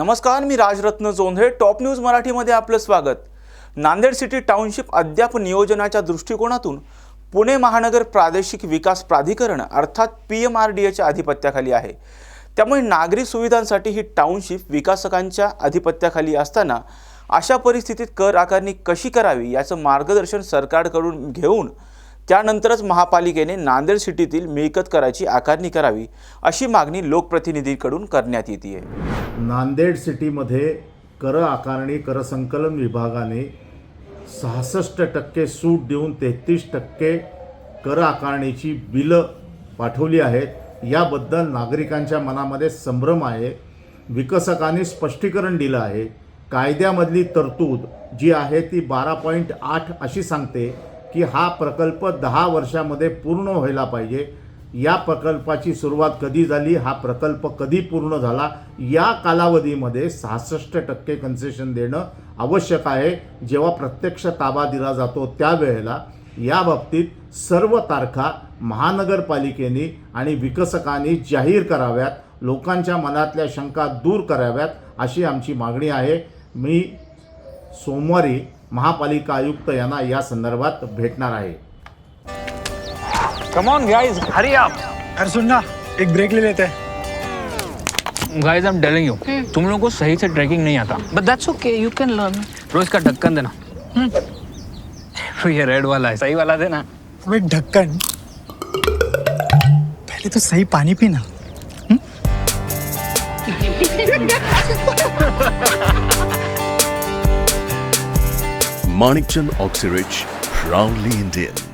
नमस्कार मी Rajratna Jondhale. Top news मराठीमध्ये आपलं स्वागत. नांदेड सिटी टाउनशिप अद्याप नियोजनाच्या दृष्टिकोनातून पुणे महानगर प्रादेशिक विकास प्राधिकरण अर्थात पी एम आर डी एच्या अधिपत्याखाली आहे. त्यामुळे नागरी सुविधांसाठी ही टाउनशिप विकासकांच्या अधिपत्याखाली असताना अशा परिस्थितीत कर आकारणी कशी करावी याचं मार्गदर्शन सरकारकडून घेऊन त्यानंतरच महापालिकेने नांदेड सिटीतील मिळकत कराची आकारणी करावी अशी मागणी लोकप्रतिनिधीकडून करण्यात येते नांदेड सिटीमध्ये कर आकारणी कर संकलन विभागाने सहासष्ट टक्के सूट देऊन तेहतीस टक्के कर आकारणीची बिलं पाठवली आहेत. याबद्दल नागरिकांच्या मनामध्ये संभ्रम आहे. विकसकांनी स्पष्टीकरण दिलं आहे. कायद्यामधली तरतूद जी आहे ती बारा पॉईंट आठ अशी सांगते. की हा प्रकल्प दहा वर्षामध्ये पूर्ण व्हायला पाहिजे. या प्रकल्पाची सुरुवात कधी झाली हा प्रकल्प कधी पूर्ण झाला या कालावधीमध्ये सहासष्ट टक्के कन्सेशन देणं आवश्यक आहे. जेव्हा प्रत्यक्ष ताबा दिला जातो त्यावेळेला या बाबतीत सर्व तारखा महानगरपालिकेने आणि विकसकांनी जाहीर कराव्यात. लोकांच्या मनातल्या शंका दूर कराव्यात अशी आमची मागणी आहे. मी सोमवारी महापालिका आयुक्त यांना या संदर्भात भेटणार आहे. कम ऑन गाइस हरी आप अरे सुन ना एक ब्रेक ले लेते. हैं guys I am telling you तुम लोगों को सही से ट्रैकिंग नहीं आता. But that's okay, you can learn. रोज का ढक्कन देना. तो ये रेड वाला है सही वाला देना. अब ढक्कन. पहले तो सही पानी पीना. Manikchand Oxyrich, proudly Indian.